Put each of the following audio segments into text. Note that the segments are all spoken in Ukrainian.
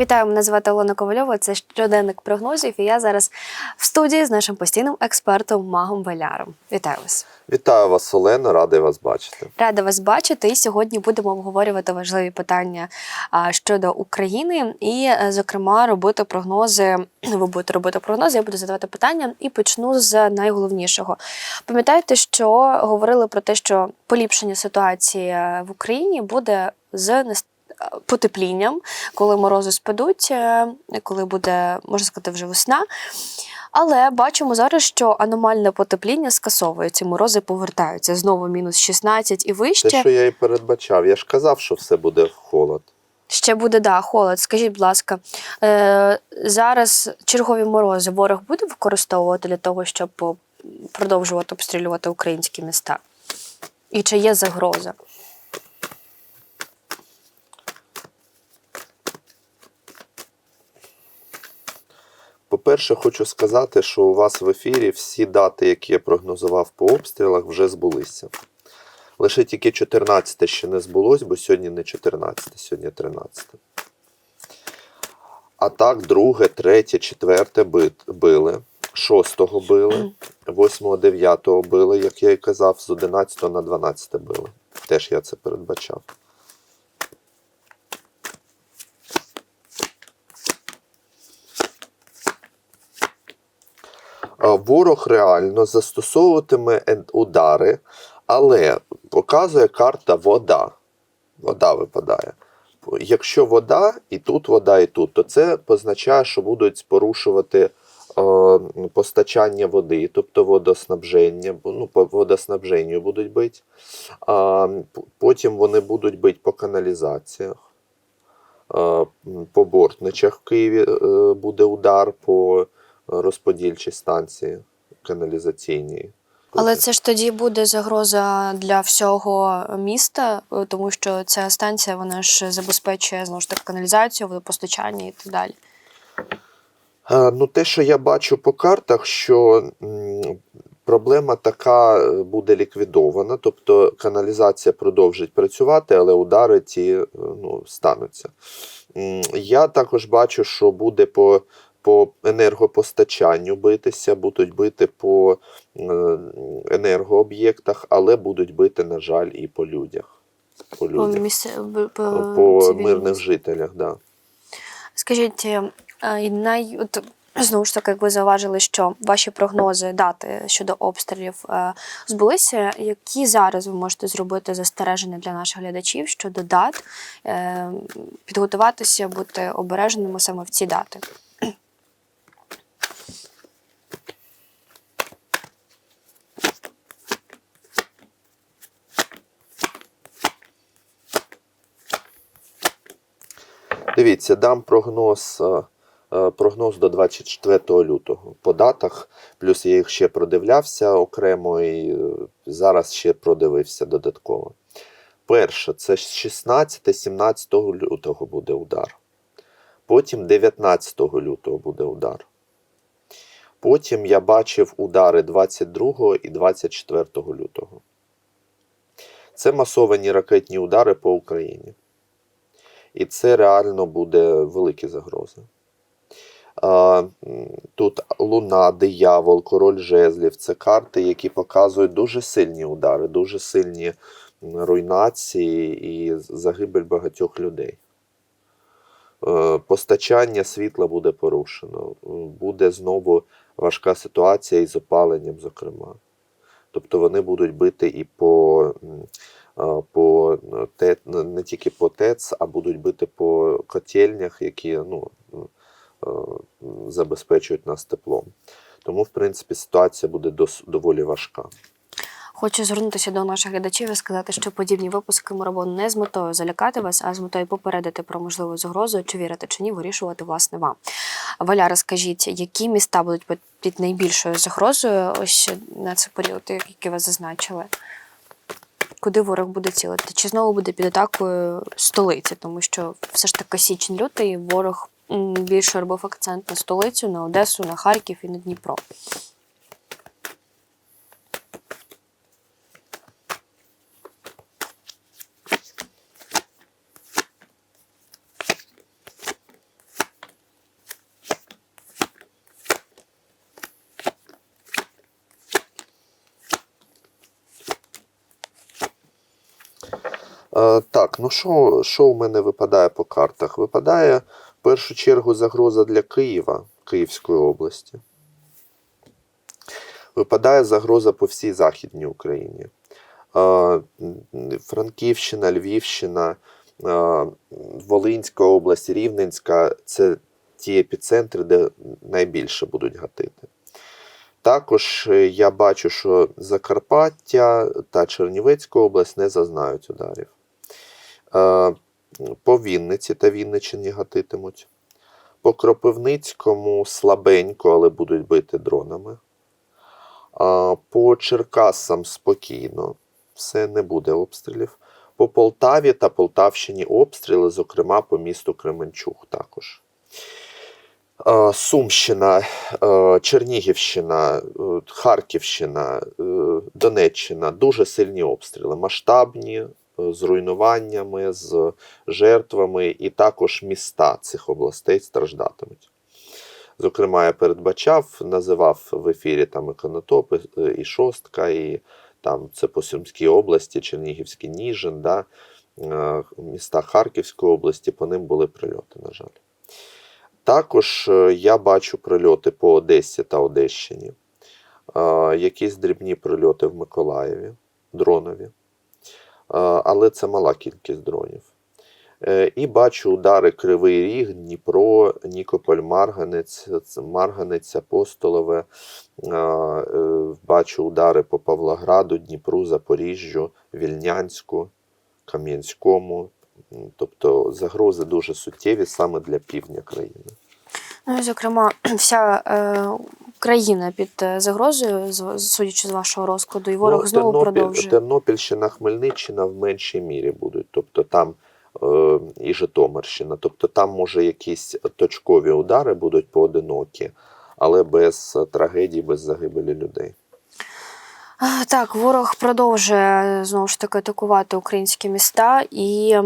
Вітаю, мене звати Олена Ковальова. Це щоденник прогнозів. І я зараз в студії з нашим постійним експертом Магом Валяром. Вітаю вас. Вітаю вас, Олено, радий вас бачити. Рада вас бачити. І сьогодні будемо обговорювати важливі питання щодо України і, е, зокрема, робити прогнози. Ви будете робити прогнози, я буду задавати питання і почну з найголовнішого. Пам'ятаєте, що говорили про те, що поліпшення ситуації е, в Україні буде з потеплінням, коли морози спадуть, е, коли буде, можна сказати, вже весна. Але бачимо зараз, що аномальне потепління скасовується, морози повертаються. Знову мінус 16 і вище. Те, що я і передбачав, я ж казав, що все буде холод. Ще буде да, холод. Скажіть, будь ласка, е, зараз чергові морози ворог буде використовувати для того, щоб продовжувати обстрілювати українські міста? І чи є загроза? По-перше, хочу сказати, що у вас в ефірі всі дати, які я прогнозував по обстрілах, вже збулися. Лише тільки 14 ще не збулось, бо сьогодні не 14, сьогодні 13. А так, друге, третє, четверте били, шостого били, восьмого, дев'ятого били, як я і казав, з 11 на 12 били. Теж я це передбачав. А, Ворог реально застосовуватиме удари, але показує карта вода. Вода випадає. Якщо вода, і тут вода, і тут, то це позначає, що будуть порушувати е, постачання води, тобто водоснабження, ну, по водоснабженню будуть бити. А, потім вони будуть бити по каналізаціях. Е, По бортничах в Києві е, буде удар по розподільчій станції каналізаційній. Але це ж тоді буде загроза для всього міста, тому що ця станція вона ж забезпечує знову ж таки каналізацію, водопостачання і так далі. Ну, те, що я бачу по картах, що проблема така е, буде ліквідована, тобто каналізація продовжить працювати, але удари ті е, ну, стануться. Я також бачу, що буде по, по енергопостачанню битися, будуть бити по е, енергооб'єктах, але будуть бити, на жаль, і по людях. По, По, людях. місце, по, по мирних жителях, Да. Скажіть, е, най... от, знову ж таки, як ви зауважили, що ваші прогнози, дати щодо обстрілів е, збулися. Які зараз ви можете зробити застереження для наших глядачів щодо дат, е, підготуватися, бути обережними саме в ці дати? Дивіться, дам прогноз, е, е, прогноз до 24 лютого. По датах, плюс я їх ще продивлявся окремо і е, зараз ще продивився додатково. Перше, це 16-17 лютого буде удар. Потім 19 лютого буде удар. Потім я бачив удари 22 і 24 лютого. Це масовані ракетні удари по Україні. І це реально буде великі загрози. Тут Луна, диявол, король жезлів це карти, які показують дуже сильні удари, дуже сильні руйнації і загибель багатьох людей. Е, Постачання світла буде порушено. Е, Буде знову важка ситуація із опаленням, зокрема. Тобто вони будуть бити і по, по е, те, не тільки по ТЕЦ, а будуть бити по котельнях, які ну, е, забезпечують нас теплом. Тому, в принципі, ситуація буде дос, доволі важка. Хочу звернутися до наших глядачів і сказати, що подібні випуски ми робимо не з метою залякати вас, а з метою попередити про можливу загрозу, чи вірити чи ні, вирішувати власне вам. Валя, розкажіть, які міста будуть під найбільшою загрозою ось на цей період, який ви зазначили? Куди ворог буде цілити? Чи знову буде під атакою столиці? Тому що все ж таки січень-лютий ворог більше робив акцент на столицю, на Одесу, на Харків і на Дніпро. Так, ну що, що у мене випадає по картах? Випадає в першу чергу загроза для Києва, Київської області. Випадає загроза по всій Західній Україні. Е, Франківщина, Львівщина, е, Волинська область, Рівненська це ті епіцентри, де найбільше будуть гатити. Також е, я бачу, що Закарпаття та Чернівецька область не зазнають ударів. Е, По Вінниці та Вінниччині гатитимуть. По Кропивницькому слабенько, але будуть бити дронами. По Черкасам спокійно, все не буде обстрілів. По Полтаві та Полтавщині обстріли, зокрема по місту Кременчуг також. Е, Сумщина, е, Чернігівщина, Харківщина, Донеччина дуже сильні обстріли, масштабні, з руйнуваннями, з жертвами, і також міста цих областей страждатимуть. Зокрема, я передбачав, називав в ефірі там і Конотоп, і- Шостка, і там це по Сумській області, Чернігівський Ніжин, да, е, міста Харківської області, по ним були прильоти, на жаль. Також е, я бачу прильоти по Одесі та Одещині, Е, якісь дрібні прильоти в Миколаєві, дронові, але це мала кількість дронів. Е, І бачу удари Кривий Ріг, Дніпро, Нікополь, Марганець, Марганець, Апостолове. Е, е, Бачу удари по Павлограду, Дніпру, Запоріжжю, Вільнянську, Кам'янському. Тобто загрози дуже суттєві саме для півдня країни. Ну, зокрема, вся країна під е, загрозою, судячи з вашого розкладу, і ворог Ну, знову Тернопіль- продовжує. Тернопільщина, Хмельниччина в меншій мірі будуть. Тобто там е, і Житомирщина. Тобто там, може, якісь точкові удари будуть поодинокі, але без трагедії, трагедій, без загибелі людей. Так, ворог продовжує знову ж таки атакувати українські міста, і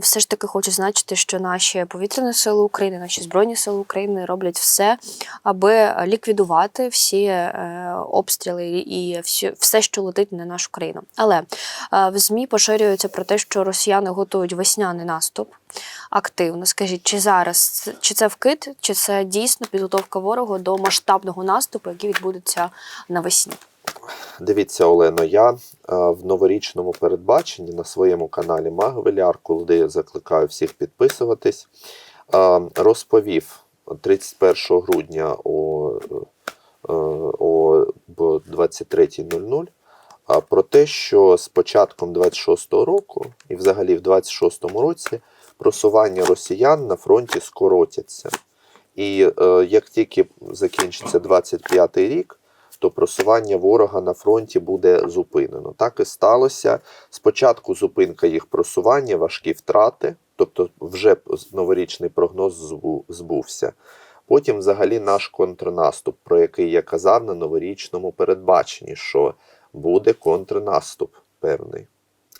все ж таки хочу значити, що наші повітряні сили України, наші збройні сили України роблять все, аби ліквідувати всі е, обстріли і все, що летить на нашу країну. Але е, в ЗМІ поширюється про те, що росіяни готують весняний наступ активно. Скажіть, чи зараз чи це вкид, чи це дійсно підготовка ворогу до масштабного наступу, який відбудеться навесні? Дивіться, Олено, я е, в новорічному передбаченні на своєму каналі Магвеляр, куди закликаю всіх підписуватись, е, розповів 31 грудня о, е, о 23.00 про те, що з початком 26-го року і взагалі в 26-му році просування росіян на фронті скоротяться. І е, як тільки закінчиться 25-й рік, то просування ворога на фронті буде зупинено. Так і сталося. Спочатку зупинка їх просування, важкі втрати, тобто вже новорічний прогноз збувся. Потім, взагалі, наш контрнаступ, про який я казав на новорічному передбаченні, що буде контрнаступ певний,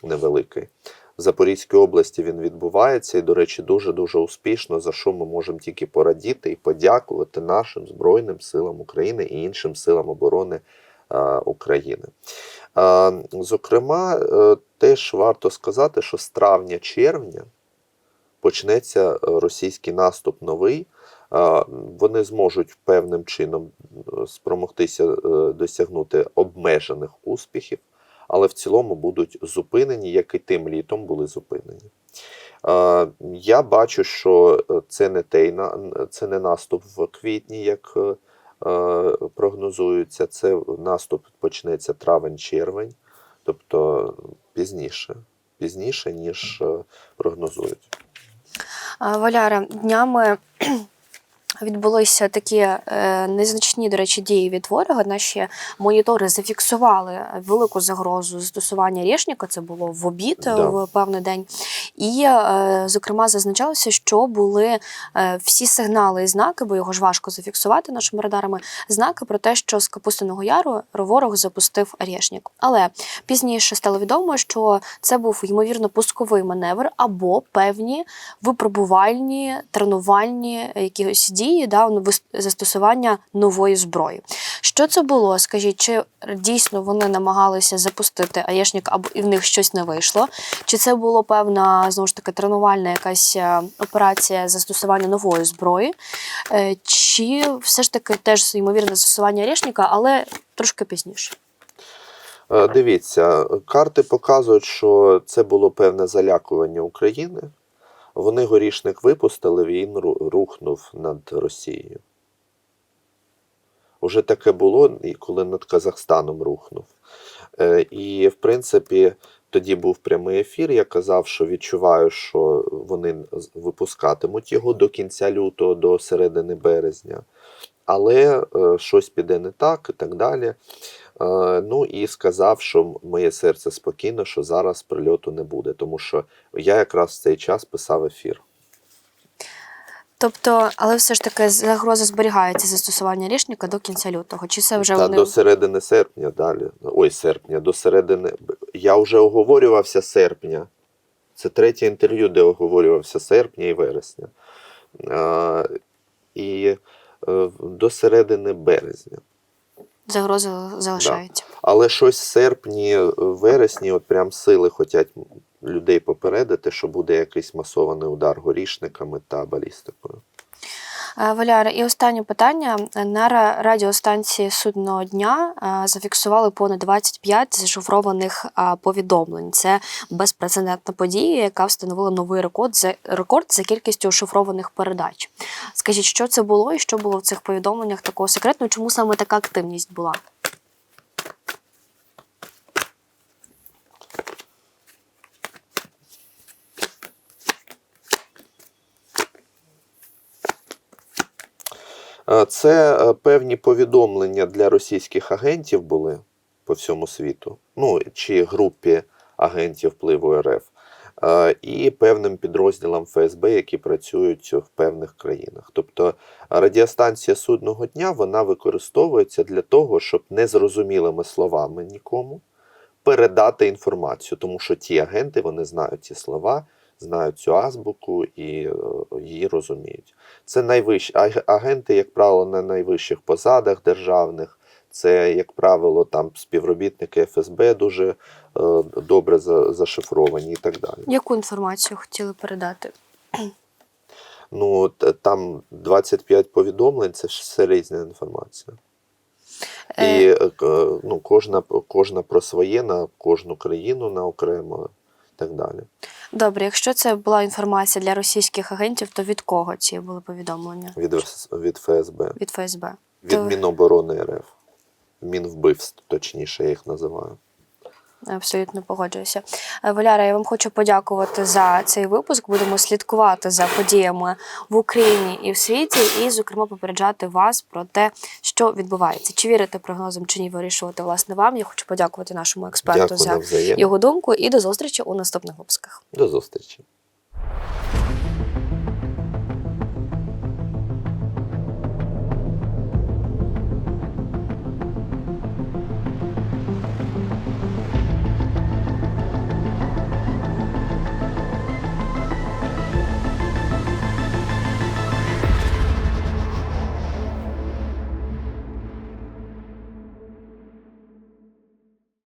невеликий. В Запорізькій області він відбувається і, до речі, дуже-дуже успішно, за що ми можемо тільки порадіти і подякувати нашим Збройним силам України і іншим силам оборони е, України. Е, зокрема, е, теж варто сказати, що з травня-червня почнеться російський наступ новий. Вони зможуть певним чином спромогтися досягнути обмежених успіхів, але в цілому будуть зупинені, як і тим літом були зупинені. Я бачу, що е, це не той це не наступ в квітні, як е, е, прогнозується. Це наступ почнеться травень-червень, тобто пізніше, пізніше, ніж прогнозують. Валяра, днями відбулися такі е, незначні, до речі, дії від ворога. Наші монітори зафіксували велику загрозу застосування рішника. Це було в обід Да. в певний день. І, е, зокрема, зазначалося, що були е, всі сигнали і знаки, бо його ж важко зафіксувати нашими радарами. Знаки про те, що з Капустиного Яру ворог запустив рішник. Але пізніше стало відомо, що це був ймовірно пусковий маневр або певні випробувальні тренувальні якісь дії події, да, ну, застосування нової зброї. Що це було? Скажіть, чи дійсно вони намагалися запустити Аєшник, або і в них щось не вийшло? Чи це було певна знову ж таки тренувальна якась е, операція застосування нової зброї? Е, Чи все ж таки теж ймовірне застосування Аєшника, але трошки пізніше? Е, Дивіться, карти показують, що це було певне залякування України. Вони горішник випустили, він рухнув над Росією. Уже таке було, коли над Казахстаном рухнув. Е, І, в принципі, тоді був прямий ефір. Я казав, що відчуваю, що вони випускатимуть його до кінця лютого, до середини березня. Але е, щось піде не так і так далі. Е, Ну і сказав, що моє серце спокійно, що зараз прильоту не буде, тому що я якраз в цей час писав ефір. Тобто, але все ж таки загроза зберігається застосування рішника до кінця лютого. Чи це вже Та вони до середини серпня далі. Ой, серпня, до середини. Я вже оговорювався серпня. Це третє інтерв'ю, де оговорювався серпня і вересня. Е, до середини березня. загроза Да. Але щось в серпні, вересні, от прям сили хочуть людей попередити, що буде якийсь масований удар горішниками та балістикою. Е, Валяра, і останнє питання. На ра- радіостанції судного дня е, зафіксували понад 25 зашифрованих е, повідомлень. Це безпрецедентна подія, яка встановила новий рекорд за рекорд за кількістю шифрованих передач. Скажіть, що це було і що було в цих повідомленнях такого секретного? Чому саме така активність була? Це е, певні повідомлення для російських агентів були по всьому світу, ну чи групі агентів впливу РФ, і певним підрозділам ФСБ, які працюють в певних країнах. Тобто радіостанція судного дня вона використовується для того, щоб незрозумілими словами нікому передати інформацію, тому що ті агенти вони знають ці слова, знають цю азбуку і е, її розуміють. Це найвищі агенти, як правило, на найвищих посадах державних. Це, як правило, там співробітники ФСБ дуже е, добре за- зашифровані і так далі. Яку інформацію хотіли передати? Ну т- там 25 повідомлень, це ж все різна інформація. Е, І е, ну, кожна, кожна про своє на кожну країну на окремо так далі. Добре, якщо це була інформація для російських агентів, то від кого ці були повідомлення? Від, від ФСБ, Від ФСБ. від То- Міноборони РФ. Мінвбивств, точніше, я їх називаю. Абсолютно погоджуюся. Е, Валяра, я вам хочу подякувати за цей випуск. Будемо слідкувати за подіями в Україні і в світі, і, зокрема, попереджати вас про те, що відбувається. Чи вірите прогнозам, чи ні, вирішувати власне вам. Я хочу подякувати нашому експерту Дякую за його думку і до зустрічі у наступних випусках. До зустрічі.